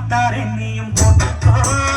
வெத்தலை பாக்கு நீயும் போட்டுக்கோ.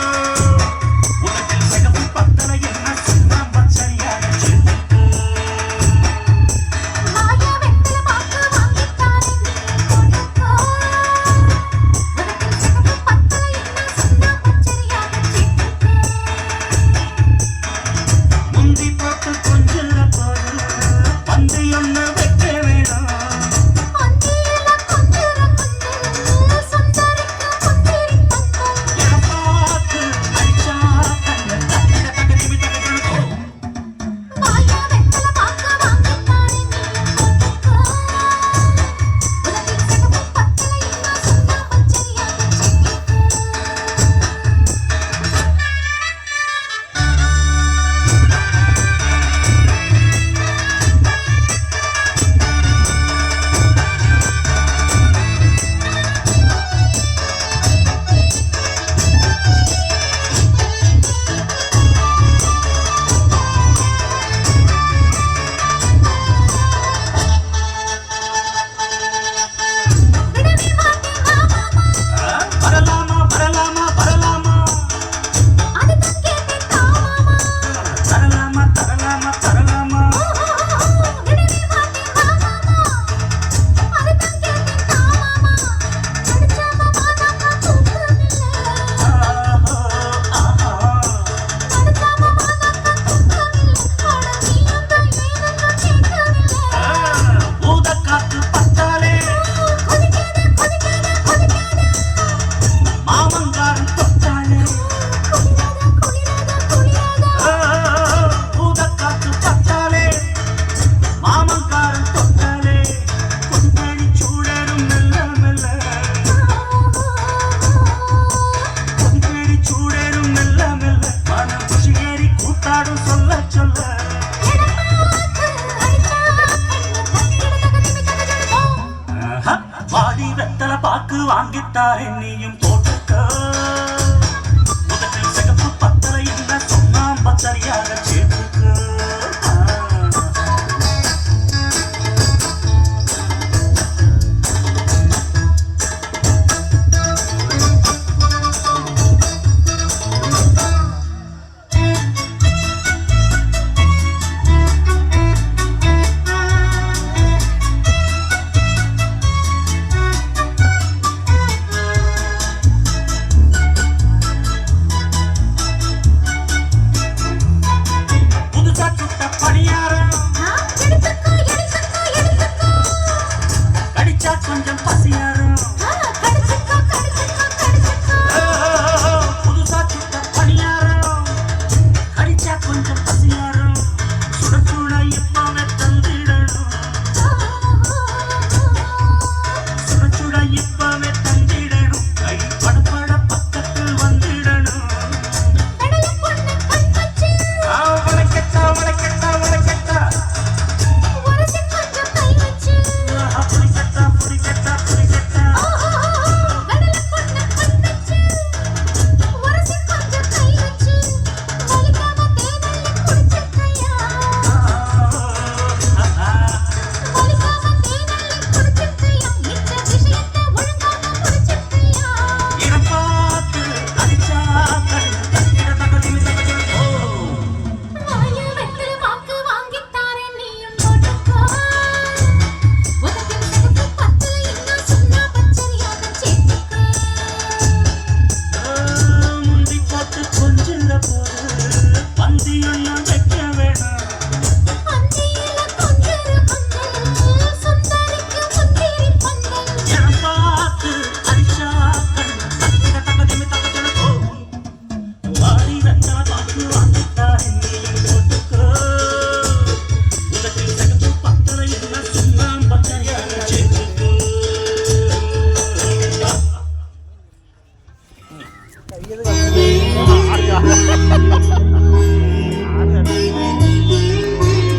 வாங்கித்தாரே நீயும் போட்டுக்க.